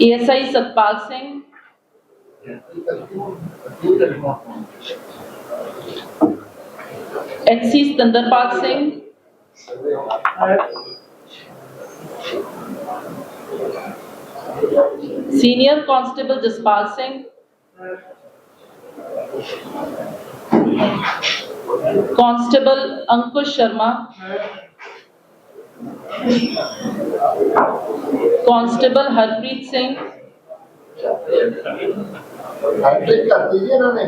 ASI Satpal Singh HC Satinderpal Singh senior constable Jaspal Singh constable Ankush Sharma constable Harpreet Singh. Hat trick ਕਰਤੀ ਜੀ ਇਹਨਾਂ ਨੇ?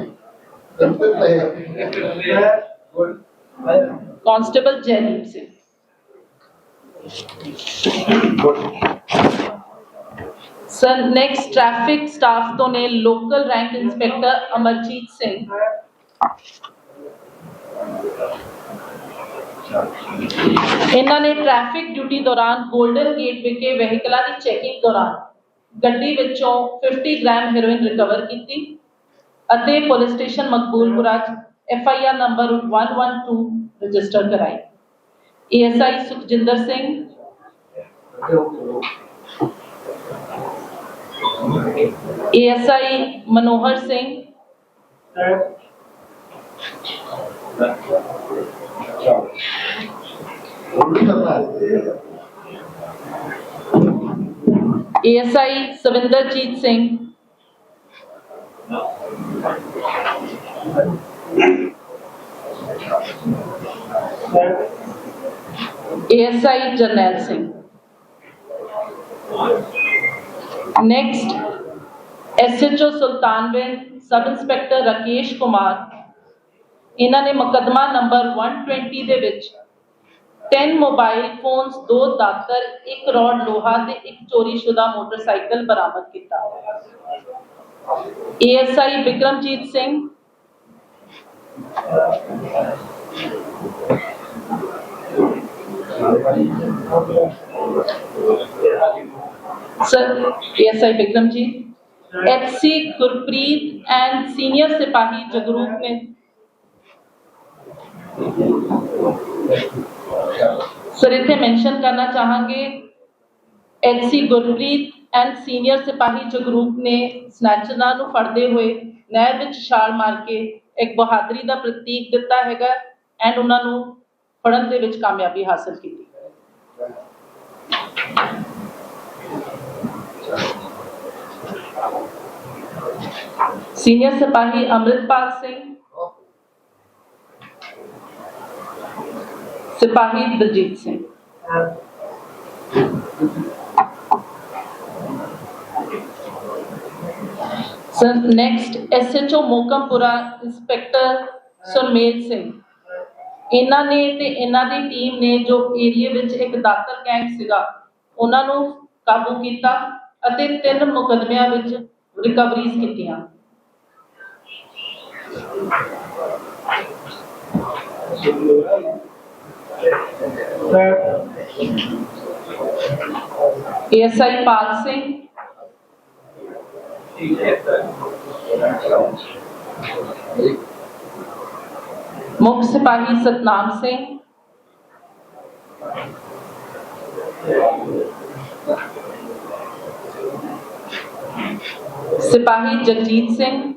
Constable Jaideep Singh. Sir next traffic staff ਤੋਂ ਨੇ local rank inspector Amarjit Singh. ਇਹਨਾਂ ਨੇ traffic duty ਦੌਰਾਨ golden gate ਵਿਖੇ ਵਹੀਕਲਾਂ ਦੀ ਚੈਕਿੰਗ ਦੌਰਾਨ ਗੱਡੀ ਵਿੱਚੋਂ 50 ਗ੍ਰਾਮ ਹੈਰੋਇਨ ਰਿਕਵਰ ਕੀਤੀ ਅਤੇ police station Maqboolpura F I R number 112 register ਕਰਾਈ। ASI Sukhjinder Singh. ASI Manohar Singh. ASI Swinderjit Singh ASI Jarnail Singh next SHO Sultanwind sub inspector Rakesh Kumar ਇਹਨਾਂ ਨੇ ਮੁਕੱਦਮਾ number 120 ਦੇ ਵਿੱਚ 10 mobile phones ਦੋ ਦਾਤਰ ਇੱਕ ਰੋਡ ਲੋਹਾ ਤੇ ਇੱਕ ਚੋਰੀशुदा ਮੋਟਰਸਾਈਕਲ ਬਰਾਮਦ ਕੀਤਾ ASI Vikramjit Singh sir ASI Vikramjit HC Gurpreet and senior ਸਿਪਾਹੀ ਜਗਰੂਪ ਨੇ ਸਰ ਇੱਥੇ ਮੈਂਸ਼ਨ ਕਰਨਾ ਚਾਹਾਂਗੇ ਐਚਸੀ ਗੁਰਪ੍ਰੀਤ ਐਂਡ ਸੀਨੀਅਰ ਸਿਪਾਹੀ ਜਗਰੂਪ ਨੇ ਸਨੈਚਰਾਂ ਨੂੰ ਫੜਦੇ ਹੋਏ ਨਹਿਰ ਵਿੱਚ ਛਾਲ ਮਾਰ ਕੇ ਇੱਕ ਬਹਾਦਰੀ ਦਾ ਪ੍ਰਤੀਕ ਦਿੱਤਾ ਹੈਗਾ ਐਂਡ ਉਹਨਾਂ ਨੂੰ ਫੜਨ ਦੇ ਵਿੱਚ ਕਾਮਯਾਬੀ ਹਾਸਲ ਕੀਤੀ। ਸੀਨੀਅਰ ਸਿਪਾਹੀ ਅੰਮ੍ਰਿਤਪਾਲ ਸਿੰਘ ਸਿਪਾਹੀ Daljit Singh. Sir next SHO Mokampura inspector Surmel Singh ਇਹਨਾਂ ਨੇ ਤੇ ਇਹਨਾਂ ਦੀ ਟੀਮ ਨੇ ਜੋ ਏਰੀਆ ਵਿੱਚ ਇੱਕ ਦਾਤਰ ਗੈਂਗ ਸੀਗਾ, ਉਹਨਾਂ ਨੂੰ ਕਾਬੂ ਕੀਤਾ ਅਤੇ ਤਿੰਨ ਮੁਕਦਮਿਆਂ ਵਿੱਚ ਰਿਕਵਰੀਜ਼ ਕੀਤੀਆਂ। ਏਐਸਆਈ ਪਾਲ ਸਿੰਘ ਮੁੱਖ ਸਿਪਾਹੀ ਸਤਨਾਮ ਸਿੰਘ ਸਿਪਾਹੀ ਜਗਜੀਤ ਸਿੰਘ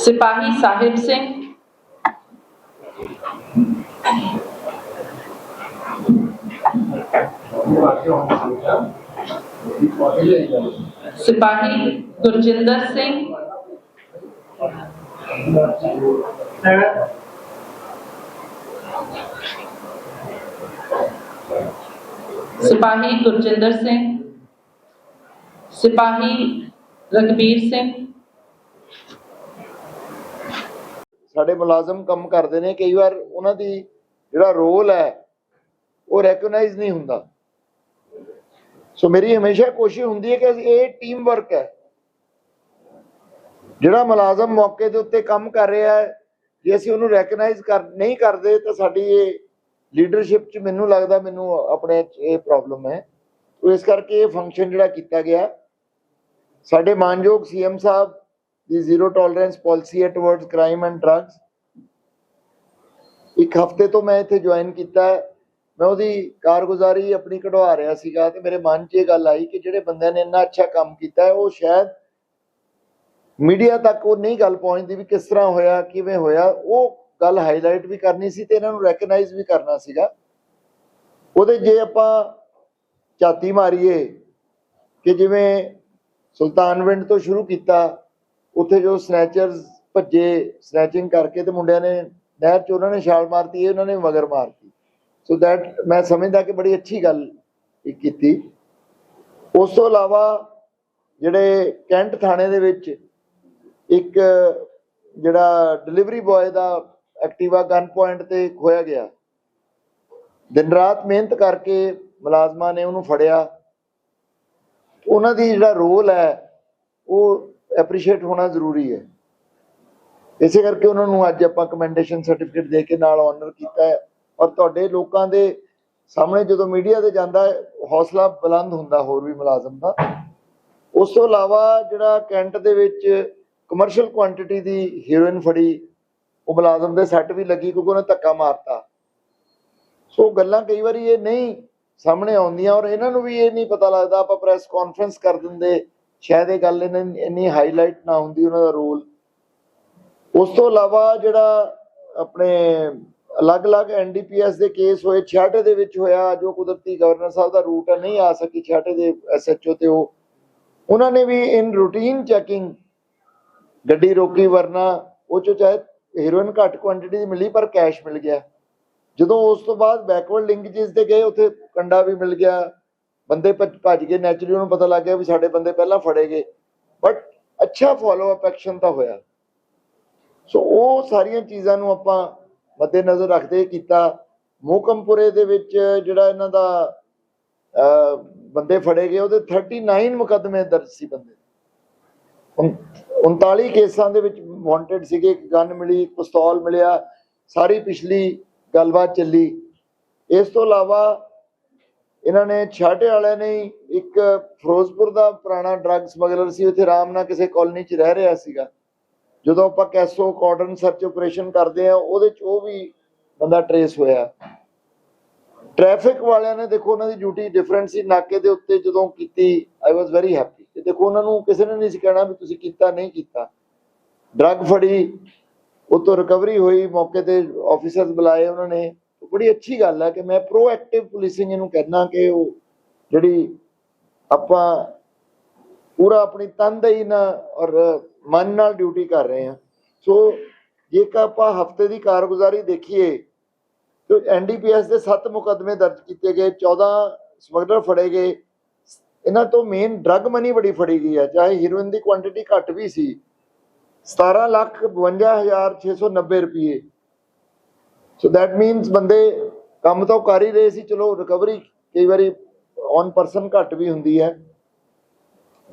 ਸਿਪਾਹੀ ਸਾਹਿਬ ਸਿੰਘ। ਸਿਪਾਹੀ ਗੁਰਜਿੰਦਰ ਸਿੰਘ। ਸਿਪਾਹੀ ਗੁਰਜਿੰਦਰ ਸਿੰਘ। ਸਿਪਾਹੀ ਰਗਬੀਰ ਸਿੰਘ। ਸਾਡੇ ਮੁਲਾਜ਼ਮ ਕੰਮ ਕਰਦੇ ਨੇ, ਕਈ ਵਾਰ ਉਹਨਾਂ ਦੀ ਜਿਹੜਾ ਰੋਲ ਹੈ, ਉਹ ਰੈਕਗਨਾਈਜ਼ ਨਹੀਂ ਹੁੰਦਾ। ਸੋ ਮੇਰੀ ਹਮੇਸ਼ਾ ਕੋਸ਼ਿਸ਼ ਹੁੰਦੀ ਹੈ ਕਿ ਇਹ ਟੀਮ ਵਰਕ ਹੈ। ਜਿਹੜਾ ਮੁਲਾਜ਼ਮ ਮੌਕੇ ਦੇ ਉੱਤੇ ਕੰਮ ਕਰ ਰਿਹਾ ਹੈ, ਜੇ ਅਸੀਂ ਉਹਨੂੰ ਰੈਕਗਨਾਈਜ਼ ਕਰ, ਨਹੀਂ ਕਰਦੇ, ਤਾਂ ਸਾਡੀ ਇਹ ਲੀਡਰਸ਼ਿਪ 'ਚ ਮੈਨੂੰ ਲੱਗਦਾ ਮੈਨੂੰ ਆਪਣੇ 'ਚ ਇਹ ਪ੍ਰੋਬਲਮ ਹੈ। ਇਸ ਕਰਕੇ ਇਹ ਫੰਕਸ਼ਨ ਜਿਹੜਾ ਕੀਤਾ ਗਿਆ, ਸਾਡੇ ਮਾਨਯੋਗ ਸੀਐਮ ਸਾਹਿਬ ਦੀ ਜ਼ੀਰੋ ਟੋਲਰੈਂਸ ਪਾਲਿਸੀ ਹੈ ਟੁਵਰਡਸ ਕ੍ਰਾਈਮ ਐਂਡ ਡਰੱਗਸ ਇੱਕ ਹਫ਼ਤੇ ਤੋਂ ਮੈਂ ਇੱਥੇ ਜੁਆਇਨ ਕੀਤਾ ਹੈ। ਮੈਂ ਉਹਦੀ ਕਾਰਗੁਜ਼ਾਰੀ ਆਪਣੀ ਕਢਵਾ ਰਿਹਾ ਸੀਗਾ ਤੇ ਮੇਰੇ ਮਨ 'ਚ ਇਹ ਗੱਲ ਆਈ ਕਿ ਜਿਹੜੇ ਬੰਦਿਆਂ ਨੇ ਇੰਨਾ ਅੱਛਾ ਕੰਮ ਕੀਤਾ ਹੈ, ਉਹ ਸ਼ਾਇਦ ਮੀਡੀਆ ਤੱਕ ਉਹ ਨਹੀਂ ਗੱਲ ਪਹੁੰਚਦੀ ਵੀ ਕਿਸ ਤਰ੍ਹਾਂ ਹੋਇਆ, ਕਿਵੇਂ ਹੋਇਆ। ਉਹ ਗੱਲ ਹਾਈਲਾਈਟ ਵੀ ਕਰਨੀ ਸੀ ਤੇ ਇਹਨਾਂ ਨੂੰ ਰੈਕਗਨਾਈਜ਼ ਵੀ ਕਰਨਾ ਸੀਗਾ। ਉਹਦੇ ਜੇ ਆਪਾਂ ਝਾਤੀ ਮਾਰੀਏ ਕਿ ਜਿਵੇਂ ਸੁਲਤਾਨਵਿੰਡ ਤੋਂ ਸ਼ੁਰੂ ਕੀਤਾ ਉੱਥੇ ਜੋ ਸਨੈਚਰਸ ਭੱਜੇ ਸਨੈਚਿੰਗ ਕਰਕੇ ਤੇ ਮੁੰਡਿਆਂ ਨੇ, ਨਹਿਰ 'ਚ ਉਹਨਾਂ ਨੇ ਛਾਲ ਮਾਰਤੀ, ਇਹ ਉਹਨਾਂ ਨੇ ਮਗਰ ਮਾਰਤੀ। ਸੋ ਦੈਟ ਮੈਂ ਸਮਝਦਾ ਕਿ ਬੜੀ ਅੱਛੀ ਗੱਲ ਕੀਤੀ। ਉਸ ਤੋਂ ਇਲਾਵਾ ਜਿਹੜੇ ਕੈਂਟ ਥਾਣੇ ਦੇ ਵਿੱਚ ਇੱਕ ਜਿਹੜਾ ਡਿਲੀਵਰੀ ਬॉय ਦਾ ਐਕਟਿਵਾ ਗਨ ਪੁਆਇੰਟ ਤੇ ਖੋਇਆ ਗਿਆ। ਦਿਨ ਰਾਤ ਮਿਹਨਤ ਕਰਕੇ ਮੁਲਾਜ਼ਮਾਂ ਨੇ ਉਹਨੂੰ ਫੜਿਆ। ਉਹਨਾਂ ਦੀ ਜਿਹੜਾ ਰੋਲ ਹੈ, ਉਹ ਐਪਰੀਸ਼ੀਏਟ ਹੋਣਾ ਜ਼ਰੂਰੀ ਹੈ। ਇਸੇ ਕਰਕੇ ਉਹਨਾਂ ਨੂੰ ਅੱਜ ਆਪਾਂ ਕਮੈਂਡੇਸ਼ਨ ਸਰਟੀਫਿਕੇਟ ਦੇ ਕੇ ਨਾਲ ਆਨਰ ਕੀਤਾ ਹੈ ਔਰ ਤੁਹਾਡੇ ਲੋਕਾਂ ਦੇ ਸਾਹਮਣੇ ਜਦੋਂ ਮੀਡੀਆ ਤੇ ਜਾਂਦਾ ਹੈ, ਹੌਸਲਾ ਬੁਲੰਦ ਹੁੰਦਾ ਹੋਰ ਵੀ ਮੁਲਾਜ਼ਮ ਦਾ। ਉਸ ਤੋਂ ਇਲਾਵਾ ਜਿਹੜਾ ਕੈਂਟ ਦੇ ਵਿੱਚ ਕਮਰਸ਼ੀਅਲ ਕੁਆਂਟੀਟੀ ਦੀ ਹੀਰੋਇਨ ਫੜੀ, ਉਹ ਮੁਲਾਜ਼ਮ ਦੇ ਸੱਟ ਵੀ ਲੱਗੀ ਕਿਉਂਕਿ ਉਹਨੇ ਧੱਕਾ ਮਾਰਤਾ। ਸੋ ਗੱਲਾਂ ਕਈ ਵਾਰੀ ਇਹ ਨਹੀਂ ਸਾਹਮਣੇ ਆਉਂਦੀਆਂ ਔਰ ਇਹਨਾਂ ਨੂੰ ਵੀ ਇਹ ਨਹੀਂ ਪਤਾ ਲੱਗਦਾ, ਆਪਾਂ ਪ੍ਰੈਸ ਕਾਨਫਰੰਸ ਕਰ ਦਿੰਦੇ ਸ਼ਾਇਦ ਇਹ ਗੱਲ ਇਹਨਾਂ ਇੰਨੀ ਹਾਈਲਾਈਟ ਨਾ ਹੁੰਦੀ ਉਹਨਾਂ ਦਾ ਰੋਲ ਉਸ ਤੋਂ ਇਲਾਵਾ ਜਿਹੜਾ ਆਪਣੇ ਅਲੱਗ-ਅਲੱਗ ਐਨਡੀਪੀਐਸ ਦੇ ਕੇਸ ਹੋਏ 66 ਦੇ ਵਿੱਚ ਹੋਇਆ, ਜੋ ਕੁਦਰਤੀ ਗਵਰਨਰ ਸਾਹਿਬ ਦਾ ਰੂਟ ਨਹੀਂ ਆ ਸਕੀ 66 ਦੇ ਐਸਐਚਓ ਤੇ ਉਹ। ਉਹਨਾਂ ਨੇ ਵੀ ਇਨ ਰੂਟੀਨ ਚੈਕਿੰਗ ਗੱਡੀ ਰੋਕੀ, ਵਰਨਾ ਉਹ ਚੋਂ ਚਾਹੇ ਹੀਰੋਇਨ ਘੱਟ ਕੁਆਂਟੀਟੀ ਦੀ ਮਿਲੀ, ਪਰ ਕੈਸ਼ ਮਿਲ ਗਿਆ। ਜਦੋਂ ਉਸ ਤੋਂ ਬਾਅਦ ਬੈਕਵਰਡ ਲਿੰਕੇजेस ਤੇ ਗਏ, ਉੱਥੇ ਕੰਡਾ ਵੀ ਮਿਲ ਗਿਆ। ਬੰਦੇ ਭੱਜ ਗਏ ਨੈਚੁਰਲੀ ਉਹਨੂੰ ਪਤਾ ਲੱਗ ਗਿਆ ਵੀ ਸਾਡੇ ਬੰਦੇ ਪਹਿਲਾਂ ਫੜੇ ਗਏ। ਬਟ ਅੱਛਾ ਫਾਲੋ ਅਪ ਐਕਸ਼ਨ ਤਾਂ ਹੋਇਆ। ਸੋ ਉਹ ਸਾਰੀਆਂ ਚੀਜ਼ਾਂ ਨੂੰ ਆਪਾਂ ਮੱਦੇ ਨਜ਼ਰ ਰੱਖਦੇ ਕੀਤਾ। ਮੋਕਮਪੁਰੇ ਦੇ ਵਿੱਚ ਜਿਹੜਾ ਇਹਨਾਂ ਦਾ ਬੰਦੇ ਫੜੇ ਗਏ, ਉਹਦੇ 39 ਮੁਕੱਦਮੇ ਦਰਜ ਸੀ ਬੰਦੇ। ਉਨ- 39 ਕੇਸਾਂ ਦੇ ਵਿੱਚ ਵਾਂਟਡ ਸੀਗੇ, ਇੱਕ ਗਨ ਮਿਲੀ ਪਿਸਤੌਲ ਮਿਲਿਆ, ਸਾਰੀ ਪਿਛਲੀ ਗੱਲਬਾਤ ਚੱਲੀ। ਇਸ ਤੋਂ ਇਲਾਵਾ ਇਹਨਾਂ ਨੇ ਛਾਟੇ ਵਾਲਿਆਂ ਨੇ ਇੱਕ ਫਿਰੋਜ਼ਪੁਰ ਦਾ ਪੁਰਾਣਾ ਡਰੱਗ ਸਮਗਲਰ ਸੀ, ਉੱਥੇ ਆਰਾਮ ਨਾਲ ਕਿਸੇ ਕਾਲੋਨੀ 'ਚ ਰਹਿ ਰਿਹਾ ਸੀਗਾ। ਜਦੋਂ ਆਪਾਂ ਕੈਸੋ ਕਾਰਡਨ ਸਰਚ ਆਪਰੇਸ਼ਨ ਕਰਦੇ ਆ ਉਹਦੇ 'ਚ ਉਹ ਵੀ ਬੰਦਾ ਟਰੇਸ ਹੋਇਆ। ਟ੍ਰੈਫਿਕ ਵਾਲਿਆਂ ਨੇ ਦੇਖੋ, ਉਹਨਾਂ ਦੀ ਡਿਊਟੀ ਡਿਫਰੈਂਟ ਸੀ। ਨਾਕੇ ਦੇ ਉੱਤੇ ਜਦੋਂ ਕੀਤੀ ਆਈ ਵਾਸ ਵੈਰੀ ਹੈਪੀ ਤੇ ਦੇਖੋ, ਉਹਨਾਂ ਨੂੰ ਕਿਸੇ ਨੇ ਨਹੀਂ ਸੀ ਕਹਿਣਾ ਵੀ ਤੁਸੀਂ ਕੀਤਾ, ਨਹੀਂ ਕੀਤਾ। ਡਰੱਗ ਫੜੀ, ਉਤੋਂ ਰਿਕਵਰੀ ਹੋਈ, ਮੌਕੇ ਤੇ ਆਫੀਸਰਸ ਬੁਲਾਏ ਉਹਨਾਂ ਨੇ। ਬੜੀ ਅੱਛੀ ਗੱਲ ਹੈ ਕਿ ਮੈਂ ਪ੍ਰੋਐਕਟਿਵ ਪੁਲਿਸਿੰਗ ਇਹਨੂੰ ਕਹਿਣਾ ਕਿ ਉਹ ਜਿਹੜੀ ਆਪਾਂ ਪੂਰਾ ਆਪਣੀ ਤਨਦੇਹੀ ਨਾਲ ਔਰ ਮਨ ਨਾਲ ਡਿਊਟੀ ਕਰ ਰਹੇ ਹਾਂ। ਸੋ ਜੇਕਰ ਆਪਾਂ ਹਫ਼ਤੇ ਦੀ ਕਾਰਗੁਜ਼ਾਰੀ ਦੇਖੀਏ, ਤੇ ਐਨਡੀਪੀਐਸ ਦੇ 7 ਮੁਕੱਦਮੇ ਦਰਜ ਕੀਤੇ ਗਏ 14 ਸਮਗਲਰ ਫੜੇ ਗਏ। ਇਹਨਾਂ ਤੋਂ ਮੇਨ ਡਰੱਗ ਮਨੀ ਬੜੀ ਫੜੀ ਗਈ ਹੈ ਚਾਹੇ ਹੀਰੋਇਨ ਦੀ ਕੁਆਂਟੀਟੀ ਘੱਟ ਵੀ ਸੀ। 17 ਲੱਖ 52690 ਰੁਪਏ। ਸੋ ਦੈਟ ਮੀਨਸ ਬੰਦੇ ਕੰਮ ਤਾਂ ਉਹ ਕਰ ਹੀ ਰਹੇ ਸੀ, ਚਲੋ ਰਿਕਵਰੀ ਕਈ ਵਾਰੀ ਔਨ ਪਰਸਨ ਘੱਟ ਵੀ ਹੁੰਦੀ ਹੈ।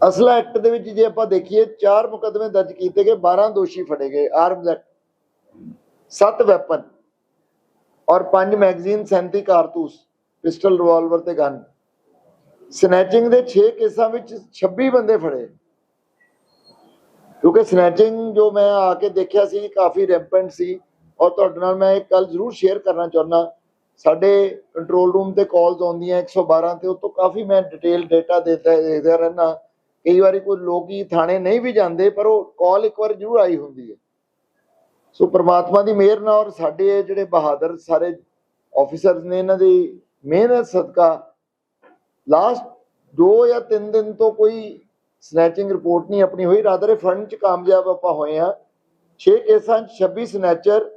ਅਸਲਾ ਐਕਟ ਦੇ ਵਿੱਚ ਜੇ ਆਪਾਂ ਦੇਖੀਏ, ਚਾਰ ਮੁਕੱਦਮੇ ਦਰਜ ਕੀਤੇ ਗਏ 12 ਦੋਸ਼ੀ ਫੜੇ ਗਏ ਆਰਮਸ ਐਕਟ 7 ਵੈਪਨ ਔਰ 5 ਮੈਗਜ਼ੀਨ 37 ਕਾਰਤੂਸ ਪਿਸਟਲ ਰਿਵਾਲਵਰ ਤੇ ਗਨ ਸਨੈਚਿੰਗ ਦੇ 6 ਕੇਸਾਂ ਵਿੱਚ 26 ਬੰਦੇ ਫੜੇ। ਕਿਉਂਕਿ ਸਨੈਚਿੰਗ ਜੋ ਮੈਂ ਆ ਕੇ ਦੇਖਿਆ ਸੀ, ਕਾਫੀ ਰੈਂਪੈਂਟ ਸੀ। ਔਰ ਤੁਹਾਡੇ ਨਾਲ ਮੈਂ ਇੱਕ ਗੱਲ ਜ਼ਰੂਰ ਸ਼ੇਅਰ ਕਰਨਾ ਚਾਹੁੰਦਾ। ਸਾਡੇ ਕੰਟਰੋਲ ਰੂਮ ਤੇ ਕਾਲਸ ਆਉਂਦੀਆਂ 112 ਤੇ ਉਹ ਕਾਫੀ ਮੈਂ ਡਿਟੇਲ ਡਾਟਾ ਦੇਤਾ ਦੇਖਦਾ ਰਹਿਣਾ ਕਈ ਵਾਰੀ ਕੋਈ ਲੋਕੀ ਥਾਣੇ ਨਹੀਂ ਵੀ ਜਾਂਦੇ, ਪਰ ਉਹ ਕਾਲ ਇੱਕ ਵਾਰ ਜ਼ਰੂਰ ਆਈ ਹੁੰਦੀ ਹੈ। ਸੋ ਪ੍ਰਮਾਤਮਾ ਦੀ ਮਿਹਰ ਨਾਲ ਔਰ ਸਾਡੇ ਜਿਹੜੇ ਬਹਾਦਰ ਸਾਰੇ ਆਫੀਸਰਸ ਨੇ ਇਹਨਾਂ ਦੀ ਮਿਹਨਤ, ਸਦਕਾ ਲਾਸਟ 2 ਜਾਂ 3 ਦਿਨ ਤੋਂ ਕੋਈ ਸਨੈਚਿੰਗ ਰਿਪੋਰਟ ਨਹੀਂ ਆਪਣੀ ਹੋਈ। ਰਾਦਰ ਫੰਡ ਚ ਕਾਮਯਾਬ ਆਪਾਂ ਹੋਏ ਆ 6 ਕੇਸਾਂ 'ਚ 26 ਸਨੈਚਰ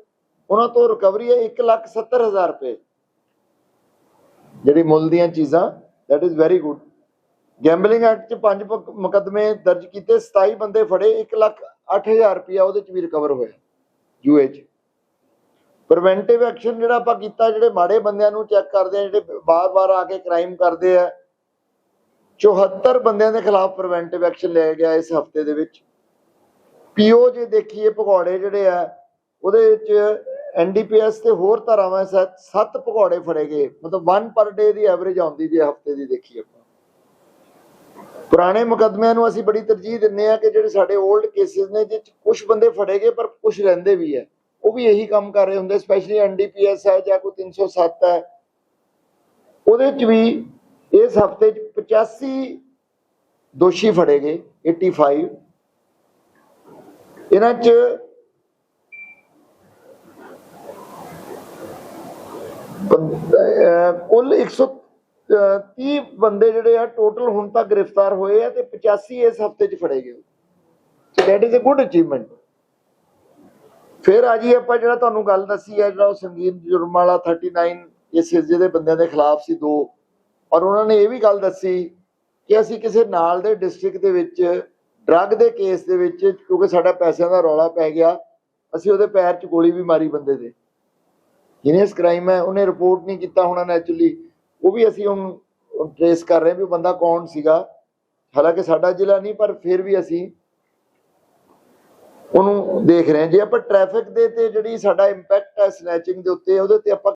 ਉਹਨਾਂ ਤੋਂ ਰਿਕਵਰੀ ਹੈ 170000 ਰੁਪਏ। ਜਿਹੜੀ ਮੁੱਲ ਦੀਆਂ ਚੀਜ਼ਾਂ, that is very good gambling act ਚ ਪੰਜ ਮੁਕ- ਦਰਜ ਕੀਤੇ 27 ਬੰਦੇ ਫੜੇ 1 ਲੱਖ 8000 ਰੁਪਇਆ ਉਹਦੇ ਚ ਵੀ ਰਿਕਵਰ ਹੋਇਆ ਯੂਏ ਚ। ਪ੍ਰੀਵੈਂਟਿਵ ਐਕਸ਼ਨ ਜਿਹੜਾ ਆਪਾਂ ਕੀਤਾ, ਜਿਹੜੇ ਮਾੜੇ ਬੰਦਿਆਂ ਨੂੰ ਚੈੱਕ ਕਰਦੇ ਆ, ਜਿਹੜੇ ਬਾਰ-ਬਾਰ ਆ ਕੇ ਕ੍ਰਾਈਮ ਕਰਦੇ ਆ 74 ਬੰਦਿਆਂ ਦੇ ਖਿਲਾਫ ਪ੍ਰੀਵੈਂਟਿਵ ਐਕਸ਼ਨ ਲਿਆ ਗਿਆ ਇਸ ਹਫ਼ਤੇ ਦੇ ਵਿੱਚ। ਪੀਓ ਜੇ ਦੇਖੀਏ, ਭਗੌੜੇ ਜਿਹੜੇ ਆ, ਉਹਦੇ ਵਿੱਚ ਐਨਡੀਪੀਐਸ ਤੇ ਹੋਰ ਧਾਰਾਵਾਂ ਸੱਤ ਸੱਤ ਭਗੌੜੇ ਫੜੇ ਗਏ। ਮਤਲਬ 1 ਪਰ ਡੇ ਦੀ ਐਵਰੇਜ ਆਉਂਦੀ ਜੇ ਹਫ਼ਤੇ ਦੀ ਦੇਖੀਏ ਆਪਾਂ। ਪੁਰਾਣੇ ਮੁਕੱਦਮਿਆਂ ਨੂੰ ਅਸੀਂ ਬੜੀ ਤਰਜੀਹ ਦਿੰਨੇ ਆ ਕਿ ਜਿਹੜੇ ਸਾਡੇ 올ਡ ਕੇਸਿਸ ਨੇ, ਜਿਹ ਕੁਝ ਬੰਦੇ ਫੜੇ ਗਏ, ਪਰ ਕੁਝ ਰਹਿੰਦੇ ਵੀ ਹੈ। ਉਹ ਵੀ ਇਹੀ ਕੰਮ ਕਰ ਰਹੇ ਹੁੰਦੇ ਸਪੈਸ਼ਲੀ ਐਨਡੀਪੀਐਸ ਹੈ ਜਾਂ ਕੋਈ 307 ਹੈ। ਉਹਦੇ ਚ ਵੀ ਇਸ ਹਫ਼ਤੇ ਚ 85 ਦੋਸ਼ੀ ਫੜੇ ਗਏ 85 ਇਹਨਾਂ ਚ ਬੰਦ- ਅਹ ਕੁੱਲ 130 ਬੰਦੇ ਜਿਹੜੇ ਆ ਟੋਟਲ ਹੁਣ ਤੱਕ ਗ੍ਰਿਫਤਾਰ ਹੋਏ ਆ ਤੇ 85 ਇਸ ਹਫ਼ਤੇ ਚ ਫੜੇ ਗਏ that is a good achievement ਫਿਰ ਆ ਜੀ ਆਪਾਂ ਜਿਹੜਾ ਤੁਹਾਨੂੰ ਗੱਲ ਦੱਸੀ ਹੈ ਜਿਹੜਾ ਉਹ ਸੰਗੀਨ ਜੁਰਮ ਵਾਲਾ 39 ਕੇਸਿਸ ਜਿਹਦੇ ਬੰਦਿਆਂ ਦੇ ਖਿਲਾਫ ਸੀ ਦੋ। ਔਰ ਉਹਨਾਂ ਨੇ ਇਹ ਵੀ ਗੱਲ ਦੱਸੀ ਕਿ ਅਸੀਂ ਕਿਸੇ ਨਾਲ ਦੇ ਡਿਸਟ੍ਰਿਕਟ ਦੇ ਵਿੱਚ ਡਰੱਗ ਦੇ ਕੇਸ ਦੇ ਵਿੱਚ, ਕਿਉਂਕਿ ਸਾਡਾ ਪੈਸਿਆਂ ਦਾ ਰੌਲਾ ਪੈ ਗਿਆ, ਅਸੀਂ ਉਹਦੇ ਪੈਰ 'ਚ ਗੋਲੀ ਵੀ ਮਾਰੀ ਬੰਦੇ ਦੇ। ਜਿਹਨੇ ਕ੍ਰਾਈਮ ਹੈ ਉਹਨੇ ਰਿਪੋਰਟ ਨਹੀਂ ਕੀਤਾ ਹੋਣਾ ਨੈਚੁਰਲੀ ਉਹ ਵੀ ਅਸੀਂ ਹੁਣ ਟ੍ਰੇਸ ਕਰ ਰਹੇ ਵੀ ਬੰਦਾ ਕੌਣ ਸੀਗਾ। ਹਾਲਾਂਕਿ ਸਾਡਾ ਜ਼ਿਲ੍ਹਾ ਨਹੀਂ, ਪਰ ਫਿਰ ਵੀ ਅਸੀਂ ਉਹਨੂੰ ਦੇਖ ਰਹੇ ਜੇ ਆਪਾਂ ਟ੍ਰੈਫਿਕ ਦੇ ਤੇ ਜਿਹੜੀ ਸਾਡਾ ਇੰਪੈਕਟ ਹੈ ਸਨੈਚਿੰਗ ਦੇ ਉੱਤੇ, ਉਹਦੇ ਤੇ ਆਪਾਂ